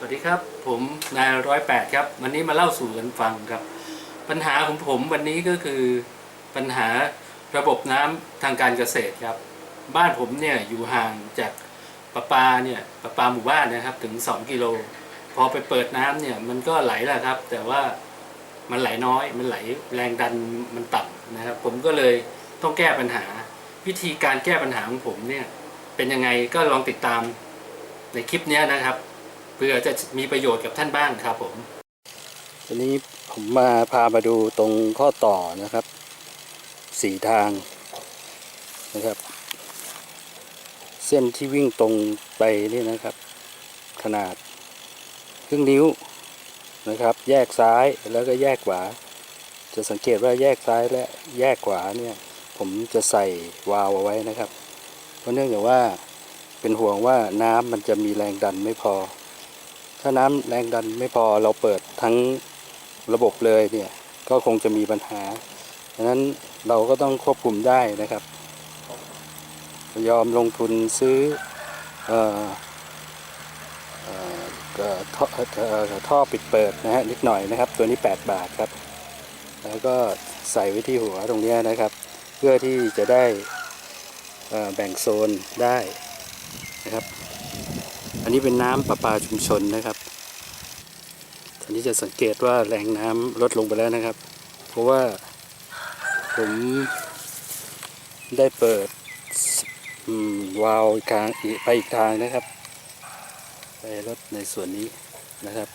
สวัสดีครับ ผมนายร้อยแปดครับ วันนี้มาเล่าสู่กันฟังครับ ปัญหาของผมวันนี้ก็คือปัญหาระบบน้ำทางการเกษตรครับ บ้านผมเนี่ยอยู่ห่างจากประปาเนี่ยประปาหมู่บ้านนะครับถึง 2 กิโล พอไปเปิดน้ำเนี่ยมันก็ไหลแหละครับ แต่ว่ามันไหลน้อย มันไหลแรงดันมันต่ำนะครับ ผมก็เลยต้องแก้ปัญหา วิธีการแก้ปัญหาของผมเนี่ยเป็นยังไงก็ลองติดตามในคลิปนี้นะครับ เพื่อจะมีประโยชน์กับท่านบ้างครับผมทีนี้ผมมาพามาดูตรงข้อต่อนะครับสี่ทางนะครับ เส้นที่วิ่งตรงไปนี่นะครับ ขนาดครึ่งนิ้วนะครับ แยกซ้ายแล้วก็แยกขวา จะสังเกตว่าแยกซ้ายและแยกขวาเนี่ยผมจะใส่วาล์วเอาไว้นะครับ เพราะเนื่องจากว่าเป็นห่วงว่าน้ำมันจะมีแรงดันไม่พอ ถ้าน้ำแรงดันไม่พอเราเปิดทั้งระบบเลยเนี่ยก็คงจะมีปัญหาดังนั้นเราก็ต้องควบคุมได้นะครับ ยอมลงทุนซื้อท่อท่อปิดเปิดนะฮะนิดหน่อยนะครับ ตัวนี้ 8 บาทครับ แล้วก็ใส่ไว้ที่หัวตรงนี้นะครับ เพื่อที่จะได้แบ่งโซนได้นะครับ อันนี้เป็นน้ำประปาชุมชนนะครับอันนี้จะสังเกตว่าแรงน้ำลดลงไปแล้วนะครับ เพราะว่าผมได้เปิดวาล์วอีกทางไปอีกทางนะครับ ไปลดในส่วนนี้นะครับ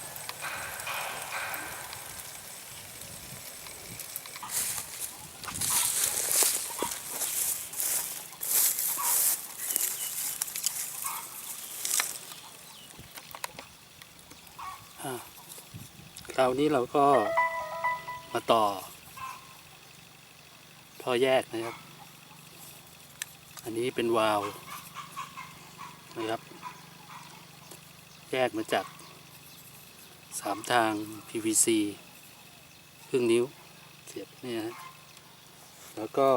าวนี้เราก็มาต่อท่อแยกนะครับ อันนี้เป็นวาล์วนะครับ แยกมาจากสามทาง PVC ครึ่งนิ้วเสียบเนี่ยฮะแล้วก็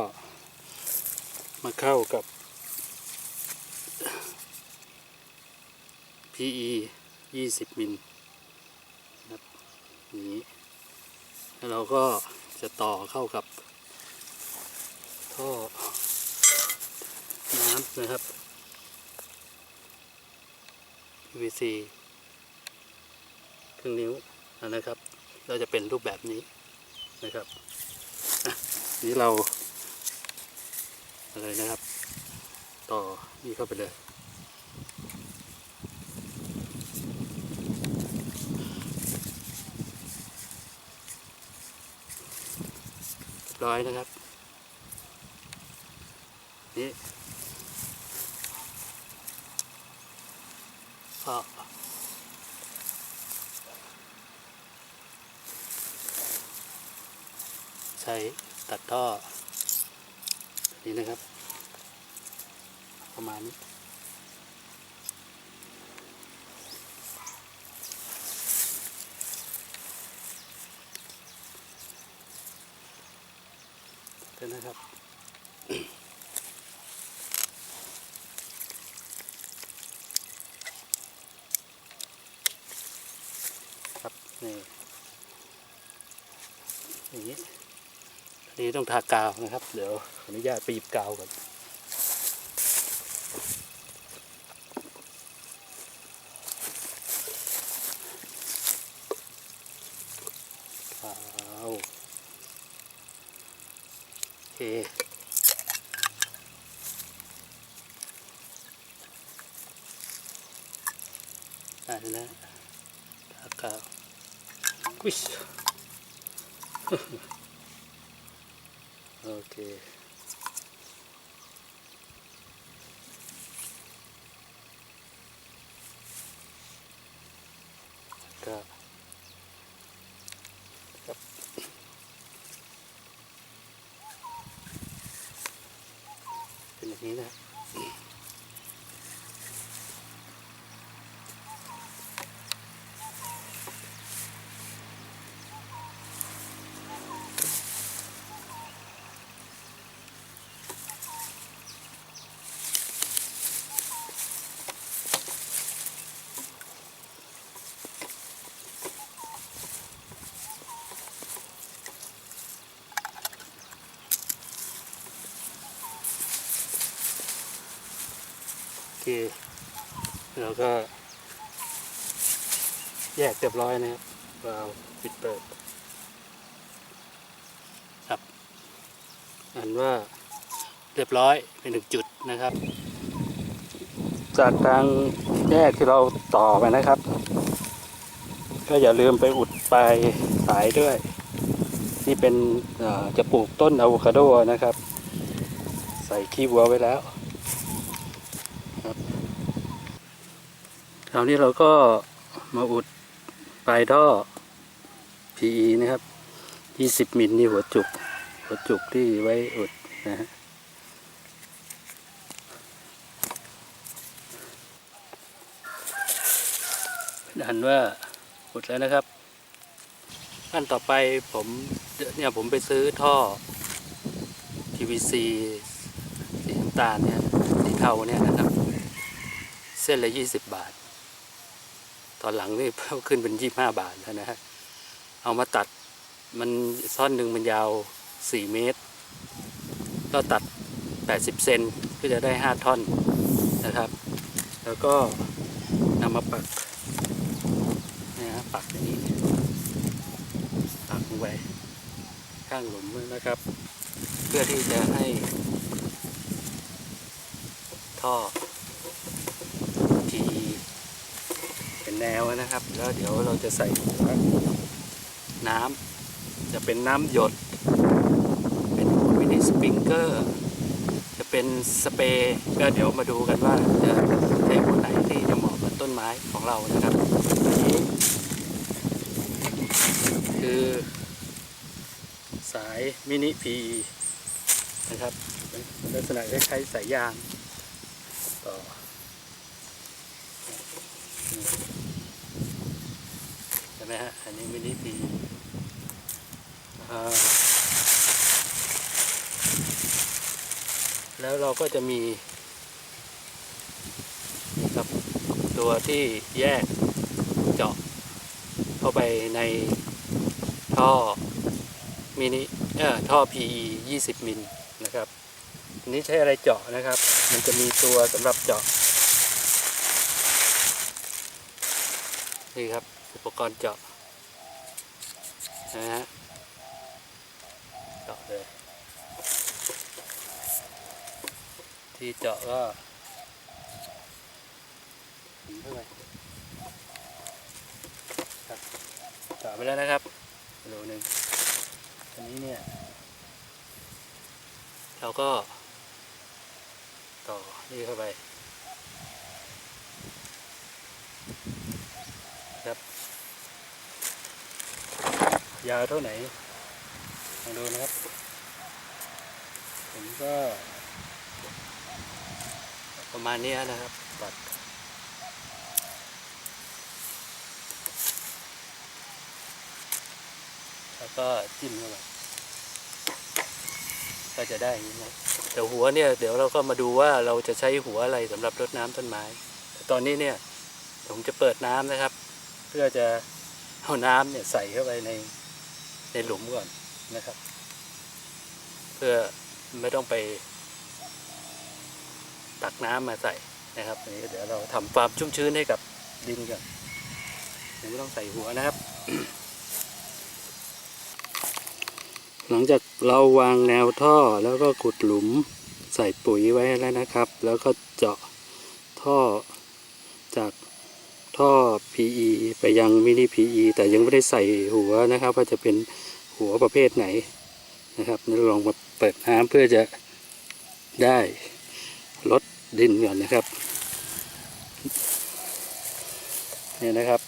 มาเข้ากับ PE 20 มิล อย่างนี้ แล้วเราก็จะต่อเข้ากับท่อน้ำนะครับ PVC ครึ่งนิ้วนะครับเราจะเป็นรูปแบบนี้นะครับนี้เราอะไรนะครับ ต่อนี่เข้าไปเลย ร้อยนะครับ นี่ก็ใช้ตัดท่อนี้นะครับ ประมาณนี้ เดี๋ยวนะ ครับนี่อย่างนี้อันนี้ต้องทากาวนะครับ เดี๋ยวขออนุญาตไปหยิบกาวก่อนกาว โอเคได้แล้วทากาวกุชโอเค เคเราก็ แยกเรียบร้อยนะครับวาล์วปิดเปิด ครับอันว่าเรียบร้อยเป็นหนึ่งจุดนะครับ จากทางแยกที่เราต่อไปนะครับ ก็อย่าลืมไปอุดปลายสายด้วย ที่เป็นจะปลูกต้นอะโวคาโดนะครับ ใส่ขี้วัวไว้แล้วครับ คราวนี้เราก็มาอุดปลายท่อ PE นะครับ 20มิลนี่หัวจุก หัวจุกที่ไว้อุดนะฮะดันว่าอุดแล้วนะครับขั้นต่อไปผมเนี่ยผมไปซื้อท่อ PVC สีน้ำตาลเนี่ยสีเทาเนี่ยนะครับ เส้นละ 20 บาท อนหลังนี่เพิ่มขึ้นเป็น25บาทแล้วนะฮะเอามาตัดมันซ่อนหนึ่งมันยาว4เมตร ก็ตัด80เซนก็จะได้5ท่อนนะครับ แล้วก็นำมาปักนี่ยฮะปักอย่างนี้ปักลงไปข้างหลุมนะครับ เพื่อที่จะให้ท่อ PE เป็น แนวนะครับ แล้วเดี๋ยวเราจะใส่น้ำจะเป็นน้ำหยด เป็นมินิสปริงเกอร์ จะเป็นสเปรย์ก็เดี๋ยวมาดูกันว่าจะใช้หัวไหนที่จะเหมาะกับต้นไม้ของเรานะครับอันนี้คือ สายมินิพีนะครับ ลักษณะคล้ายๆสายยางต่อใช่ ไหมฮะ อันนี้มินิพีแล้วเราก็จะมีกับตัวที่แยกเจาะเข้าไปในท่อมินิเอ่อท่อ PE 20 มิลนะครับอันนี้ใช้อะไรเจาะนะครับ มันจะมีตัวสำหรับเจาะนี่ครับ ปกรณ์เจาะนะฮะเจาะเลย ที่เจาะก็เท่าไหร่ครับเจาะไปแล้วนะครับโลหนึ่งอันนี้เนี่ย เราก็ ต่อนี่เข้าไป ครับ ยาวเท่าไหนลองดูนะครับ ผมก็ ประมาณนี้นะครับตัดแล้วก็จิ้มเข้าไปก็จะได้อย่างนี้นะแต่หัวเนี่ยเดี๋ยวเราก็มาดูว่าเราจะใช้หัวอะไรสำหรับรดน้ำต้นไม้แต่ตอนนี้เนี่ยผมจะเปิดน้ำนะครับ เพื่อจะเอาน้ำเนี่ยใส่เข้าไปใน ในหลุมก่อนนะครับ เพื่อไม่ต้องไป ตักน้ำมาใส่นะครับอันนี้เดี๋ยวเราทำความชุ่มชื้นให้กับดินก่อนยังไม่ต้องใส่หัวนะครับ หลังจากเราวางแนวท่อแล้วก็ขุดหลุมใส่ปุ๋ยไว้แล้วนะครับ แล้วก็เจาะท่อจากท่อ PE ไปยังมินิ PE แต่ยังไม่ได้ใส่หัวนะครับว่าจะเป็น หัวประเภทไหนนะครับนี่ลองมาเปิดน้ำเพื่อจะได้ลดดินก่อนนะครับนี่นะครับ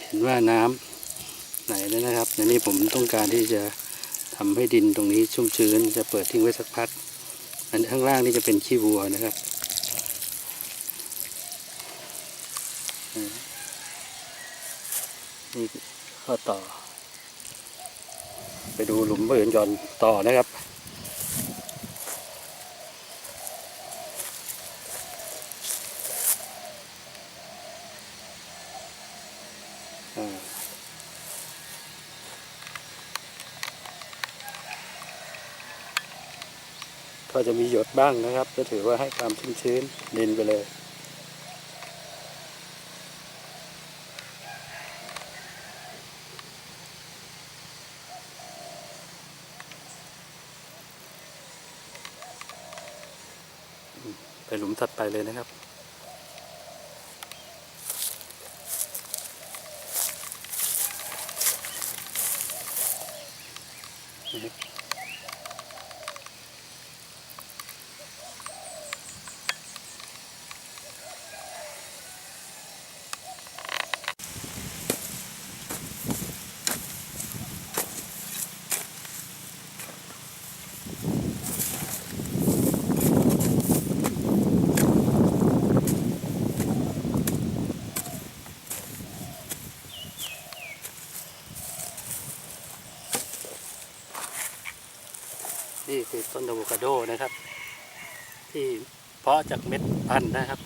เห็นว่าน้ำไหนแล้วนะครับในนี้ผมต้องการที่จะทำให้ดินตรงนี้ชุ่มชื้นจะเปิดทิ้งไว้สักพัก อันข้างล่างนี่จะเป็นขี้วัวนะครับ นี่ข้อต่อ ไปดูหลุมเบิร์นหย่อนต่อนะครับอ่าท่อจะมีหยดบ้างนะครับ จะถือว่าให้ความชุ่มชื้นดินไปเลย ไป หลุมถัดไปเลยนะครับ นี่ คือต้นอะโวคาโดนะครับ ที่เพาะจากเม็ดพันธุ์นะครับ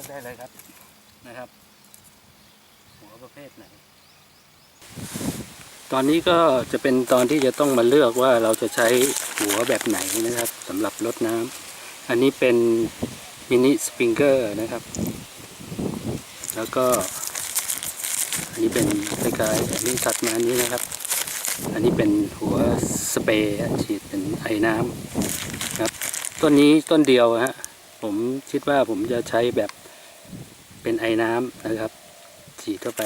อกได้เลยครับนะครับ หัวประเภทไหน ตอนนี้ก็จะเป็นตอนที่จะต้องมาเลือกว่าเราจะใช้หัวแบบไหนนะครับสำหรับรดน้ำอันนี้เป็นมินิสปริงเกอร์นะครับ แล้วก็ อันนี้เป็นคล้ายๆอันนี้ตัดมาอันนี้นะครับ อันนี้เป็นหัวสเปรย์ฉีดเป็นไอ้น้ำครับต้นนี้ต้นเดียวฮะผมคิดว่าผมจะใช้แบบ เป็นไอ้น้ำนะครับฉีดเข้าไป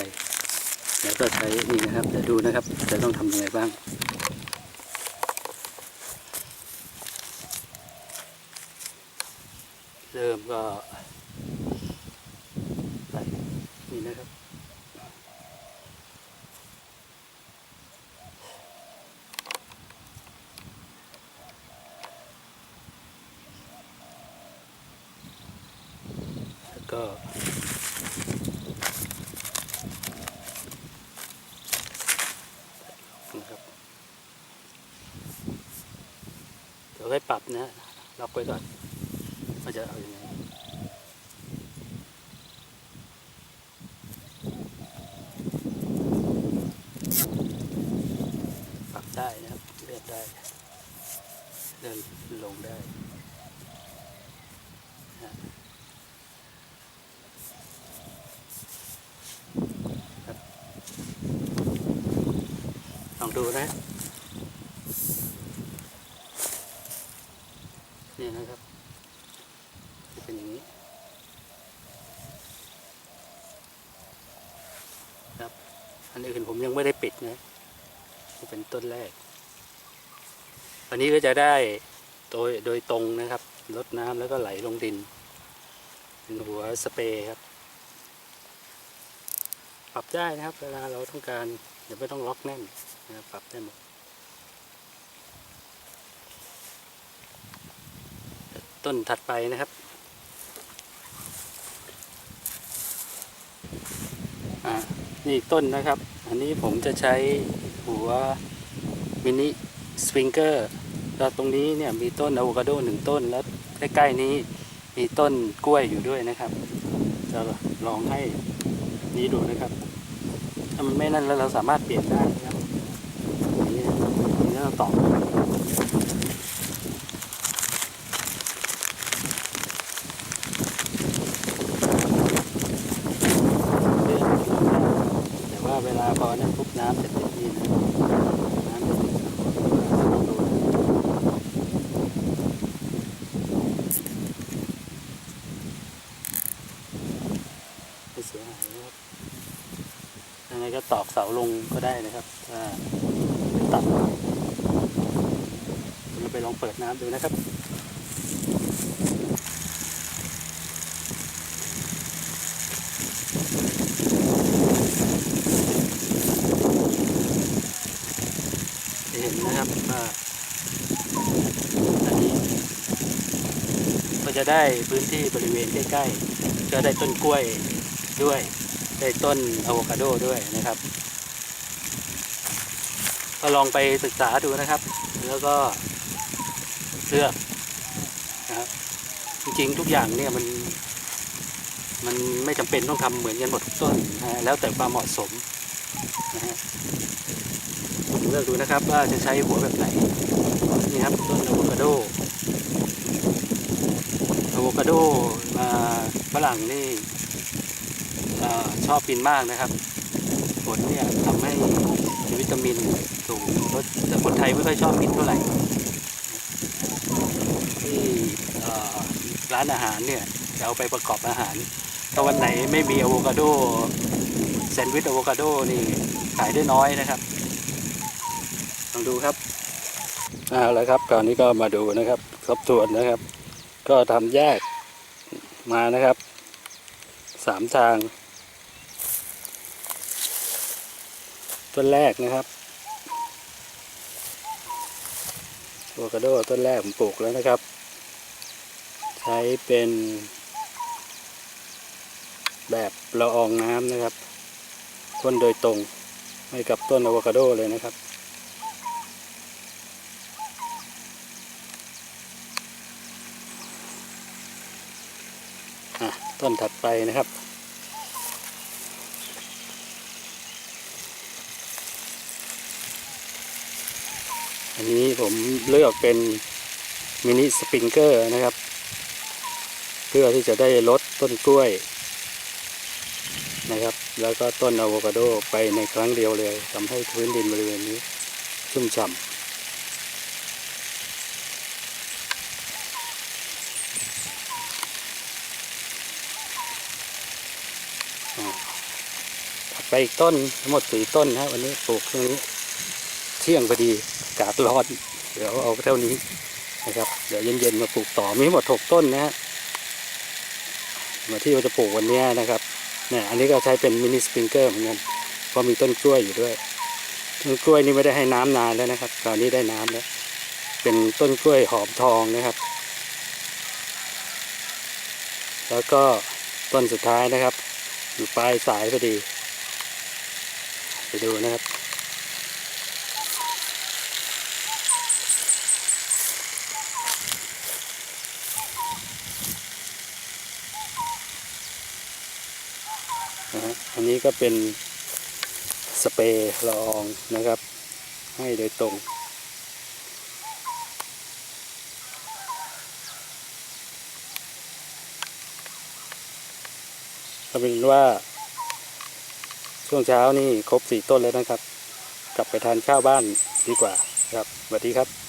แล้วก็ใช้นี่นะครับเดี๋ยวดูนะครับจะต้องทำยังไงบ้าง เริ่มก็ใส่นี่นะครับ ก็ นะครับเดี๋ยวให้ปรับนะล็อกไว้ก่อนว่าจะเอาอยัางไงปรับได้นะครับเลื่อนได้เลื่อนลงได้นะ นะนี่นะครับจะเป็นอย่างนี้ครับ อันอื่นผมยังไม่ได้ปิดนะเป็นต้นแรก อันนี้ก็จะได้โดยโดยตรงนะครับลดน้ำแล้วก็ไหลลงดิน เป็นหัวสเปรย์ครับ ปรับได้นะครับ เวลาเราต้องการเดี๋ยวไม่ต้องล็อกแน่น นะปรับได้หมดต้นถัดไปนะครับอ่านี่ต้นนะครับ อันนี้ผมจะใช้หัวมินิสปริงเกอร์แล้วตรงนี้เนี่ยมีต้นอะโวคาโดหนึ่งต้น แล้วใกล้ๆนี้มีต้นกล้วยอยู่ด้วยนะครับ จะลองให้นี้ดูนะครับ ถ้ามันไม่นั่นแล้วเราสามารถเปลี่ยนได้นะครับอย่างนี้นะอย่างนี้เราต่อ ลาพอนั้นปุ๊บน้ำจะติดนี่นะน้ำจะติดลองดูนะไม่เสียหายนะครับยังไงก็ตอกเสาลงก็ได้นะครับถ้าไม่ตัดเรา ไปลองเปิดน้ำดูนะครับจะเห็นนะครับว่าอันนี้ก็จะได้พื้นที่บริเวณใกล้ๆก็ได้ต้นกล้วยด้วย ได้ต้นอะโวคาโดด้วยนะครับ ก็ลองไปศึกษาดูนะครับ แล้วก็ เลือนะครับจริงๆทุกอย่างเนี่ยมันมันไม่จำเป็นต้องทำเหมือนกันหมดทุกต้นนะแล้วแต่ความเหมาะสมนะฮะเลือกดูนะครับว่าจะใช้หัวแบบไหนนี่ครับต้นอะโวคาโดอะโวคาโดมาฝรั่งนี่ชอบกินมากนะครับผลเนี่ยทำให้วิตามินสูงแต่คนไทยไม่ค่อยชอบกินเท่าไหร่ ที่เอ่อ ร้านอาหารเนี่ยจะเอาไปประกอบอาหาร ถ้าวันไหนไม่มีอะโวคาโดแซนด์วิชอะโวคาโดนี่ขายได้น้อยนะครับลองดูครับเอาละครับคราวนี้ก็มาดูนะครับทบทวนนะครับ ก็ทำแยกมานะครับสามทางต้นแรกนะครับอะโวคาโดต้นแรกผมปลูกแล้วนะครับ ใช้เป็นแบบละอองน้ำนะครับต้นโดยตรงให้กับต้นอะโวคาโดเลยนะครับต้นถัดไปนะครับ อันนี้ผมเลือกเป็นมินิสปริงเกอร์นะครับ พื่อที่จะได้ลดต้นกล้วยนะครับ แล้วก็ต้นอะโวคาโดไปในครั้งเดียวเลยทำให้พื้นดินบริเวณนี้ชุ่มฉ่ำไปอีกต้นทั้งหมดสี่ต้นนะวันนี้ปลูกช่วงนี้เที่ยงพอดีอากาศร้อน เดี๋ยวเอาเท่านี้นะครับ เดี๋ยวเย็นๆมาปลูกต่อมีทั้งหมดหกต้นนะฮะ มาที่เราจะปลูกวันนี้นะครับเนี่ยอันนี้ก็ใช้เป็นมินิสปริงเกอร์เหมือนกันเพราะมีต้นกล้วยอยู่ด้วย ต้นกล้วยนี่ไม่ได้ให้น้ำนานแล้วนะครับตอนนี้ได้น้ำแล้ว เป็นต้นกล้วยหอมทองนะครับ แล้วก็ต้นสุดท้ายนะครับ อยู่ปลายสายพอดี ไปดูนะครับ นะฮะอันนี้ก็เป็นสเปรย์ละอองนะครับ ให้โดยตรงก็เป็นว่า ช่วงเช้านี่ครบสี่ต้นแล้วนะครับ กลับไปทานข้าวบ้านดีกว่าครับสวัสดีครับ